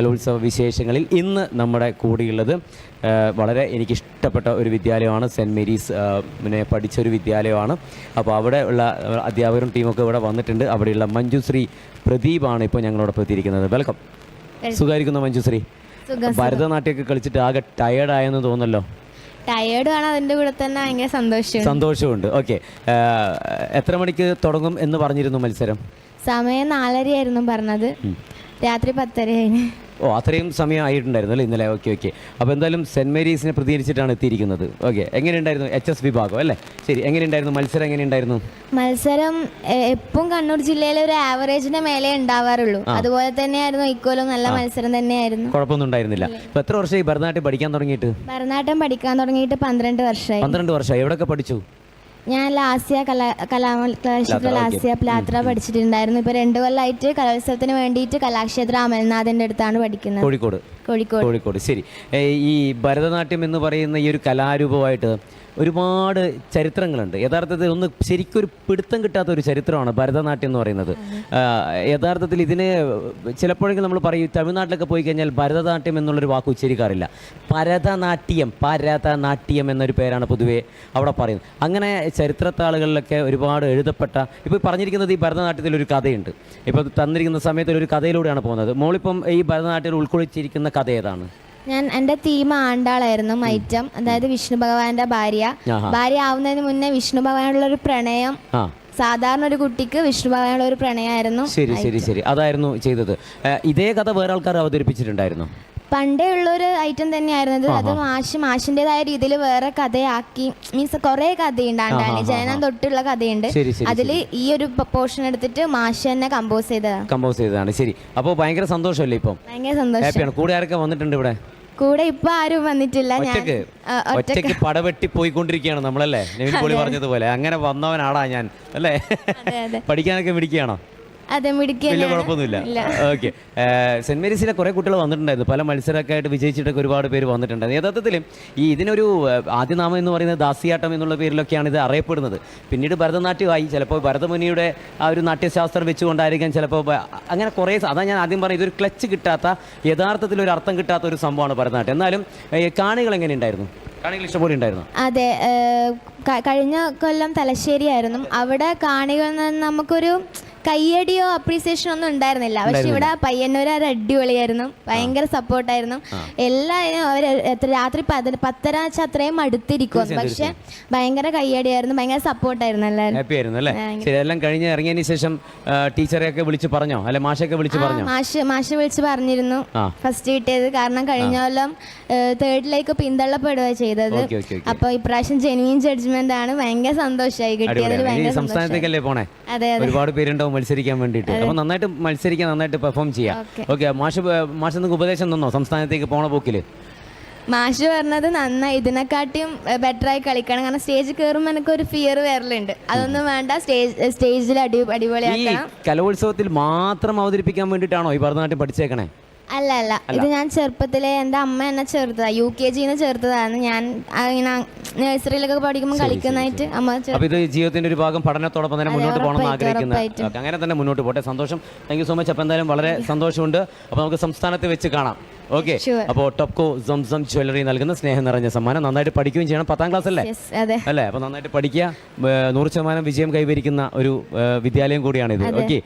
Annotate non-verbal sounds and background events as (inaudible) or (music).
കലോത്സവ വിശേഷങ്ങളിൽ ഇന്ന് നമ്മുടെ കൂടെയുള്ളത് വളരെ എനിക്കിഷ്ടപ്പെട്ട ഒരു വിദ്യാലയമാണ് സെന്റ് മേരീസ് പിന്നെ പിന്നെ പഠിച്ചൊരു വിദ്യാലയമാണ്. അപ്പോൾ അവിടെ ഉള്ള അധ്യാപകരും ടീമൊക്കെ ഇവിടെ വന്നിട്ടുണ്ട്. അവിടെയുള്ള മഞ്ജുശ്രീ പ്രദീപാണ് ഇപ്പോൾ ഞങ്ങളോടൊപ്പം എത്തിയിരിക്കുന്നത്. വെൽക്കം. സുഖമായിരിക്കുന്നു മഞ്ജുശ്രീ? ഭരതനാട്യമൊക്കെ കളിച്ചിട്ട് ആകെ ടയേർഡായെന്ന് തോന്നല്ലോ ടയേർഡ് ആണ് അതിന്റെ കൂടെ തന്നെ ഭയങ്കര സന്തോഷം സന്തോഷമുണ്ട്. ഓക്കെ. എത്ര മണിക്ക് തുടങ്ങും എന്ന് പറഞ്ഞിരുന്നു മത്സരം? സമയം നാലരയായിരുന്നു പറഞ്ഞത്. രാത്രി പത്തരയായിന് ഓ അത്രയും സമയം ആയിട്ടുണ്ടായിരുന്നു അല്ലേ ഇന്നലെ? ഓക്കെ ഓക്കെ അപ്പോൾ എന്തായാലും സെന്റ് മേരീസിനെ പ്രതികരിച്ചിട്ടാണ് എത്തിയിരിക്കുന്നത്. ഓക്കെ എങ്ങനെയുണ്ടായിരുന്നു എച്ച് എസ് വിഭാഗം അല്ലേ? ശരി എങ്ങനെയുണ്ടായിരുന്നു? മത്സരം എങ്ങനെയുണ്ടായിരുന്നു? മത്സരം എപ്പം കണ്ണൂർ ജില്ലയിലെ ഒരു ആവറേജിന്റെ മേലെ ഉണ്ടാവാറുള്ളൂ. അതുപോലെ തന്നെയായിരുന്നു ഇക്കോലും നല്ല മത്സരം തന്നെയായിരുന്നു. കുഴപ്പമൊന്നും ഉണ്ടായിരുന്നില്ല. ഇപ്പോൾ എത്ര വർഷമായി ഭരതനാട്യം പഠിക്കാൻ തുടങ്ങിയിട്ട്? ഭരതനാട്യം പഠിക്കാൻ തുടങ്ങിയിട്ട് പന്ത്രണ്ട് വർഷമായി. പന്ത്രണ്ട് വർഷമായി. എവിടെയൊക്കെ പഠിച്ചു? ഞാൻ ലാസ്യ കലാ കലാക്ഷേത്ര ലാസ്യ പ്ലാത്ര പഠിച്ചിട്ടുണ്ടായിരുന്നു. ഇപ്പൊ രണ്ടു കൊല്ലമായിട്ട് കലോത്സവത്തിന് വേണ്ടിയിട്ട് കലാക്ഷേത്ര അമൽനാഥിന്റെ അടുത്താണ് പഠിക്കുന്നത്. കോഴിക്കോട്. കോഴിക്കോട്. കോഴിക്കോട്. ശരി. ഈ ഭരതനാട്യം എന്ന് പറയുന്ന ഈ ഒരു കലാരൂപമായിട്ട് ഒരുപാട് ചരിത്രങ്ങളുണ്ട്. യഥാർത്ഥത്തിൽ ഒന്ന് ശരിക്കും ഒരു പിടുത്തം കിട്ടാത്ത ഒരു ചരിത്രമാണ് ഭരതനാട്യം എന്ന് പറയുന്നത്. യഥാർത്ഥത്തിൽ ഇതിന് ചിലപ്പോഴെങ്കിലും നമ്മൾ പറയും തമിഴ്നാട്ടിലൊക്കെ പോയി കഴിഞ്ഞാൽ ഭരതനാട്യം എന്നുള്ളൊരു വാക്ക് ഉച്ചരിക്കാറില്ല. ഭരതനാട്യം ഭരതനാട്യം എന്നൊരു പേരാണ് പൊതുവേ അവിടെ പറയുന്നത്. അങ്ങനെ ചരിത്രത്താളുകളിലൊക്കെ ഒരുപാട് എഴുതപ്പെട്ട ഇപ്പോൾ പറഞ്ഞിരിക്കുന്നത് ഈ ഭരതനാട്യത്തിൽ ഒരു കഥയുണ്ട്. ഇപ്പോൾ തന്നിരിക്കുന്ന സമയത്തിൽ ഒരു കഥയിലൂടെയാണ് പോകുന്നത്. മോളിപ്പം ഈ ഭരതനാട്യത്തിൽ ഉൾക്കൊള്ളിച്ചിരിക്കുന്ന കഥ ഏതാണ് ഞാൻ എന്റെ തീം ആണ്ടാളായിരുന്നു മൈറ്റം. അതായത് വിഷ്ണു ഭഗവാന്റെ ഭാര്യ. ഭാര്യ ആവുന്നതിന് മുന്നേ വിഷ്ണു ഭഗവാനുള്ള ഒരു പ്രണയം സാധാരണ ഒരു കുട്ടിക്ക് വിഷ്ണു ഭഗവാനുള്ള ഒരു പ്രണയമായിരുന്നു ശരി ശരി ശരി. അതായിരുന്നു ചെയ്തത്. ഇതേ കഥ വേറെ ആൾക്കാർ അവതരിപ്പിച്ചിട്ടുണ്ടായിരുന്നു. പണ്ടേ ഉള്ളൊരു ഐറ്റം തന്നെയായിരുന്നത് അത്. മാഷ് മാഷിന്റെതായ രീതിയിൽ വേറെ കഥയാക്കി മീൻസ് കുറേ കഥയുണ്ട് ആണ്ടാണി ജനനം തൊട്ടുള്ള കഥയുണ്ട്. അതിൽ ഈ ഒരു പോർഷൻ എടുത്തിട്ട് മാഷ് തന്നെ കമ്പോസ് ചെയ്തതാണ് കമ്പോസ് ചെയ്തതാണ്. ശരി. അപ്പോൾ ഭയങ്കര സന്തോഷമല്ലേ ഇപ്പം? ഭയങ്കര സന്തോഷം. കൂടെ ആരൊക്കെ വന്നിട്ടുണ്ട് ഇവിടെ? കൂടെ ഇപ്പൊ ആരും വന്നിട്ടില്ല. ഒറ്റയ്ക്ക് പടവെട്ടി പോയിക്കൊണ്ടിരിക്കുകയാണ് നമ്മളല്ലേ? (laughs) നവീൻ പോളി പറഞ്ഞതുപോലെ. അങ്ങനെ വന്നവനാടാ ഞാൻ. അല്ലേ? (laughs) പഠിക്കാനൊക്കെ മിടിക്കുകയാണോ അതെ മിടുക്കി വലിയ കുഴപ്പമൊന്നുമില്ല. ഓക്കെ. സെന്റ് മേരീസിലെ കുറെ കുട്ടികൾ വന്നിട്ടുണ്ടായിരുന്നു. പല മത്സരമൊക്കെ ആയിട്ട് വിജയിച്ചിട്ടൊക്കെ ഒരുപാട് പേര് വന്നിട്ടുണ്ടായിരുന്നു. യഥാർത്ഥത്തിൽ ഈ ഇതിനൊരു ആദ്യനാമം എന്ന് പറയുന്നത് ദാസിയാട്ടം എന്നുള്ള പേരിലൊക്കെയാണ് ഇത് അറിയപ്പെടുന്നത്. പിന്നീട് ഭരതനാട്യമായി ചിലപ്പോൾ ഭരതമുനിയുടെ ആ ഒരു നാട്യശാസ്ത്രം വെച്ചുകൊണ്ടായിരിക്കാം ചിലപ്പോൾ അങ്ങനെ കുറേ അതാ ഞാൻ ആദ്യം പറഞ്ഞത് ഇതൊരു ക്ലച്ച് കിട്ടാത്ത യഥാർത്ഥത്തിൽ ഒരു അർത്ഥം കിട്ടാത്ത ഒരു സംഭവമാണ് ഭരതനാട്യം. എന്നാലും കാണികൾ കാണികൾ ഇഷ്ടംപോലെ ഉണ്ടായിരുന്നു. അതെ കഴിഞ്ഞ കൊല്ലം തലശ്ശേരി ആയിരുന്നു അവിടെ കാണികളിൽ നിന്ന് നമുക്കൊരു കയ്യടിയോ അപ്രീസിയേഷനോ ഒന്നും ഉണ്ടായിരുന്നില്ല. പക്ഷെ ഇവിടെ പയ്യന്നൂർ അത് അടിപൊളിയായിരുന്നു. ഭയങ്കര സപ്പോർട്ടായിരുന്നു എല്ലാവരും അവർ രാത്രി പതി പത്തര വെച്ചാൽ അത്രയും അടുത്തിരിക്കും പക്ഷെ ഭയങ്കര കയ്യടിയായിരുന്നു. ഭയങ്കര സപ്പോർട്ടായിരുന്നു എല്ലാവരും. അല്ലേ? ശരി എല്ലാം കഴിഞ്ഞ് ഇറങ്ങിയതിന് ശേഷം ടീച്ചറെ ടീച്ചറെയൊക്കെ വിളിച്ച് പറഞ്ഞോ? അല്ലെ മാഷൊക്കെ വിളിച്ച് പറഞ്ഞു? മാഷ് മാഷ് വിളിച്ച് പറഞ്ഞിരുന്നു. ഫസ്റ്റ് കിട്ടിയത്. കാരണം കഴിഞ്ഞ കൊല്ലം തേർഡിലേക്ക് പിന്തള്ളപ്പെടുക ചെയ്തത്. അപ്പൊ ഇപ്രാവശ്യം ജെനുവിൻ ജഡ്ജ്മെന്റ് ആണ്. ഭയങ്കര സന്തോഷമായി കിട്ടിയതിൽ ഇനി ഭയങ്കര സംസ്ഥാനത്തേക്കല്ലേ പോണേ? അതെ ഒരുപാട് ഒരുപാട് പേരുണ്ടാവും മത്സരിക്കാൻ വേണ്ടിയിട്ട്. അപ്പോൾ നന്നായിട്ട് മത്സരിക്കാൻ നന്നായിട്ട് പെർഫോം ചെയ്യാം. ഓക്കെ. മാഷ് മാഷ് നിങ്ങൾക്ക് ഉപദേശം തന്നോ? സംസ്ഥാനത്തേക്ക് പോണ പോക്കിൽ. മാഷ് പറഞ്ഞത് നന്നായി. ഇതിനെക്കാട്ടിയും ബെറ്ററായി കളിക്കണം. കാരണം സ്റ്റേജ് കയറുമ്പോൾ എനിക്ക് ഒരു ഫിയർ വരലുണ്ട്. അതൊന്നും വേണ്ട. സ്റ്റേജ് സ്റ്റേജിൽ അടി അടിപൊളിയാക്കണം. കലോത്സവത്തിൽ മാത്രം അവതരിപ്പിക്കാൻ വേണ്ടിയിട്ടാണോ ഈ ഭരതനാട്യം പഠിച്ചേക്കണേ? അല്ല അല്ല. ഇത് ഞാൻ ചെറുപ്പത്തിലെ എന്റെ അമ്മ എന്നെ ചേർത്തതാ. യു കെ ജിന്ന് ചേർത്തതാണ്. ഞാൻ ഇങ്ങനെ നഴ്സറിയിലൊക്കെ പഠിക്കുമ്പോൾ കളിക്കുന്നതായിട്ട് അമ്മ ഇത് ജീവിതത്തിന്റെ ഒരു ഭാഗം പഠനത്തോടൊപ്പം തന്നെ മുന്നോട്ട് പോകണം എന്ന് ആഗ്രഹിക്കുന്ന. അങ്ങനെ തന്നെ മുന്നോട്ട് പോട്ടെ. സന്തോഷം. താങ്ക് യു സോ മച്ച് അപ്പോൾ എന്തായാലും വളരെ സന്തോഷമുണ്ട്. അപ്പോൾ നമുക്ക് സംസ്ഥാനത്ത് വെച്ച് കാണാം. ഓക്കെ. അപ്പോൾ ടോപ്കോ സംസം ജ്വല്ലറി നൽകുന്ന സ്നേഹം നിറഞ്ഞ സമ്മാനം നന്നായിട്ട് പഠിക്കുകയും ചെയ്യണം. പത്താം ക്ലാസ് അല്ലേ? അല്ലേ? അപ്പോൾ നന്നായിട്ട് പഠിക്കുക. നൂറ് ശതമാനം വിജയം കൈവരിക്കുന്ന ഒരു വിദ്യാലയം കൂടിയാണിത്. ഓക്കെ.